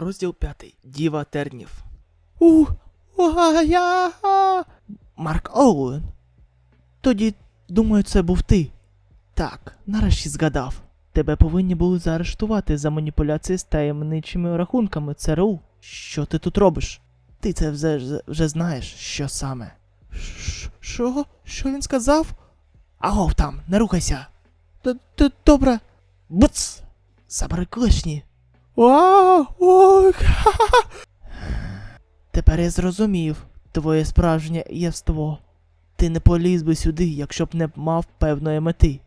Розділ 5. Діва Тернів. У, а, я. Марк Оуен. Тоді, думаю, це був ти. Так, нарешті згадав. Тебе повинні були заарештувати за маніпуляції з таємничими рахунками ЦРУ. Що ти тут робиш? Ти це вже, вже знаєш, що саме. Що? Що він сказав? Агов там, не рухайся. Д- д- Добре. Буц! Забери клешні. Тепер я зрозумів твоє справжнє єство. Ти не поліз би сюди, якщо б не мав певної мети.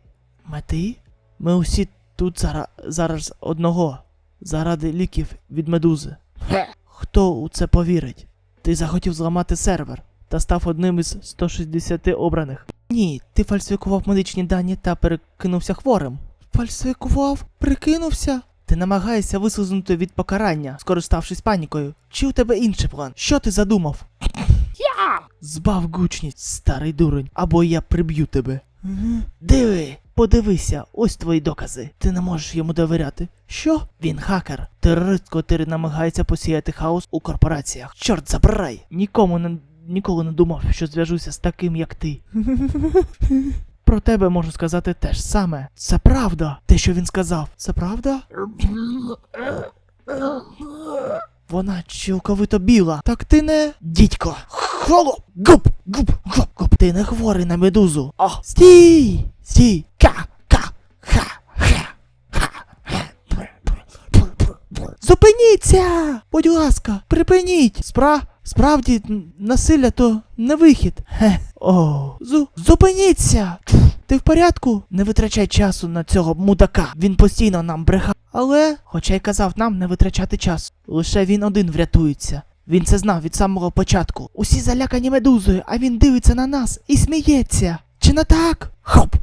Мети? Ми усі тут зараз, зараз одного. Заради ліків від медузи. Хто у це повірить? Ти захотів зламати сервер та став одним із 160 обраних. Ні, ти фальсифікував медичні дані та перекинувся хворим. Фальсифікував, прикинувся. Ти намагаєшся вислизнути від покарання, скориставшись панікою. Чи у тебе інший план? Що ти задумав? Я! Збав гучність, старий дурень, або я приб'ю тебе. Мгм. Диви, подивися, ось твої докази. Ти не можеш йому довіряти. Що? Він хакер, терорист, котрий намагається посіяти хаос у корпораціях. Чорт забирай! Нікому не ніколи не думав, що зв'яжуся з таким, як ти. Про тебе можу сказати те ж саме. Це правда, те, що він сказав. Це правда? Вона цілковито біла. Так ти не. Дідько! Холоп! Гуп! Гуп! Гуп! Гуп! Ти не хворий на медузу. О! Стій! Стій! Ка! Ка! Ха! Ха! Зупиніться! Будь ласка, припиніть! Спра... Справді, насилля то не вихід. Хе! О! Зу... Зупиніться! Ти в порядку? Не витрачай часу на цього мудака. Він постійно нам брехав. Але. Хоча й казав нам не витрачати час. Лише він один врятується. Він це знав від самого початку. Усі залякані медузою, а він дивиться на нас і сміється. Чи не так? Хоп!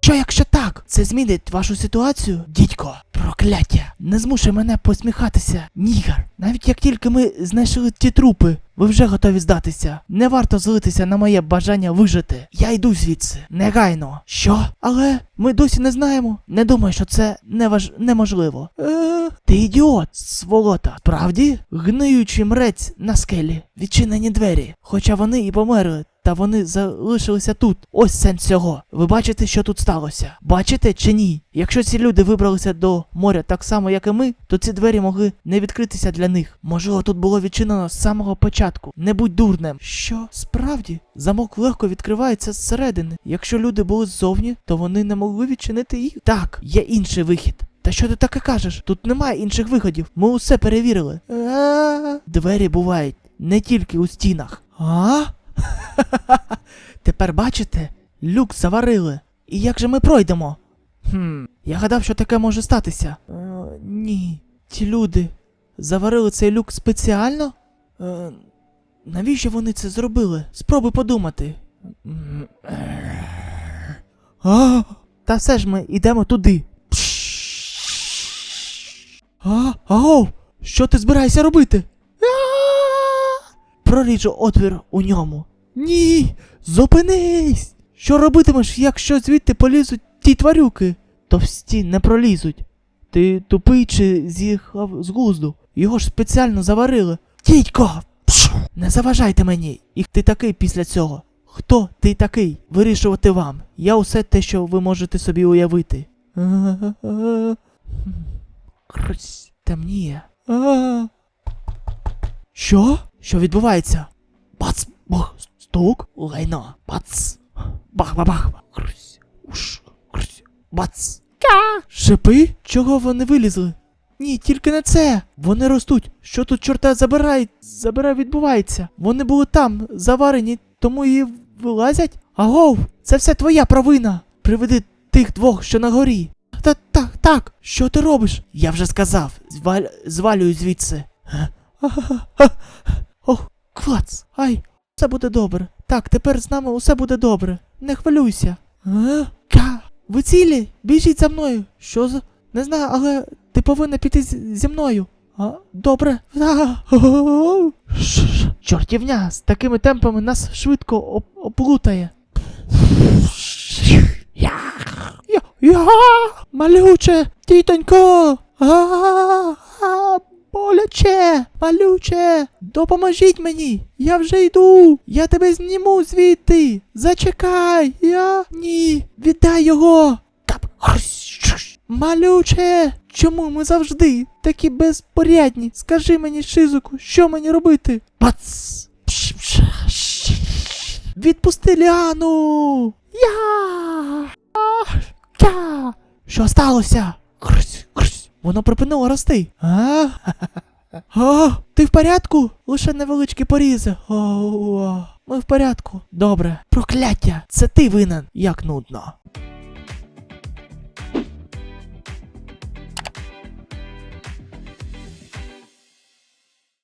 Що якщо так? Це змінить вашу ситуацію? Дідько, прокляття! Не змушуй мене посміхатися, нігар. Навіть як тільки ми знайшли ті трупи, Ви вже готові здатися. Не варто злитися на моє бажання вижити. Я йду звідси, негайно. Що? але ми досі не знаємо. Не думай, що це неваж... неможливо. Е, Ти ідіот, сволота. Справді? Гниючий мрець на скелі, відчинені двері. Хоча вони і померли, та вони залишилися тут. Ось сенс цього. Ви бачите, що тут сталося? Бачите чи ні? Якщо ці люди вибралися до моря так само, як і ми, то ці двері могли не відкритися для них. Можливо, тут було відчинено з самого початку. Не будь дурнем. що, справді? Замок легко відкривається зсередини. Якщо люди були ззовні, то вони не могли відчинити їх. Так, є інший вихід. Та що ти таке кажеш? Тут немає інших виходів. Ми усе перевірили. Двері бувають не тільки у стінах. а? Тепер бачите, люк заварили. І як же ми пройдемо? Хм, я гадав, що таке може статися. Е, ні. Ті люди заварили цей люк спеціально? Е, Навіщо вони це зробили? Спробуй подумати. А? Та все ж ми йдемо туди. А? Ау! Що ти збираєшся робити? Проріжу отвір у ньому. Ні! Зупинись! Що робитимеш, якщо звідти полізуть ті тварюки? Товсті не пролізуть. Ти тупий чи з'їхав з глузду? Його ж спеціально заварили. Дідько! Не заважайте мені. І ти такий після цього. Хто ти такий? Вирішувати вам. Я усе те, що ви можете собі уявити. Крсь, темніє. Що? Що відбувається? Бац! Бах! Стук! Лайно! Бац! Бах-бах-бах! Крсь! Уш! Крсь! Бац! Шипи? Чого вони вилізли? Ні, тільки не це. Вони ростуть. Що тут чорта забирай? Забирай відбувається. Вони були там, заварені, тому і вилазять. Агов, це все твоя провина. Приведи тих двох, що на горі. Та так, так, що ти робиш? Я вже сказав, зваль... звалюю звідси. Ох, клац. Ай, все буде добре. Так, тепер з нами усе буде добре. Не хвилюйся. А? Ка, ви цілі? Біжіть за мною. Що за. Не знаю, але ти повинна піти зі мною. А, добре. Чортівня, з такими темпами нас швидко оп- оплутає. Я, малюче, тітонько. Боляче, малюче, допоможіть мені. Я вже йду. Я тебе зніму звідти. Зачекай. Я ні. Віддай його. Кап. Малюче, чому ми завжди такі безпорядні? Скажи мені, Шизуку, що мені робити? Бац! Відпусти Ліану! Я! Що сталося? Хрсь. Воно припинило рости. А? О, ти в порядку? Лише невеличкі порізи. О, ми в порядку. Добре. Прокляття! Це ти винен. Як нудно.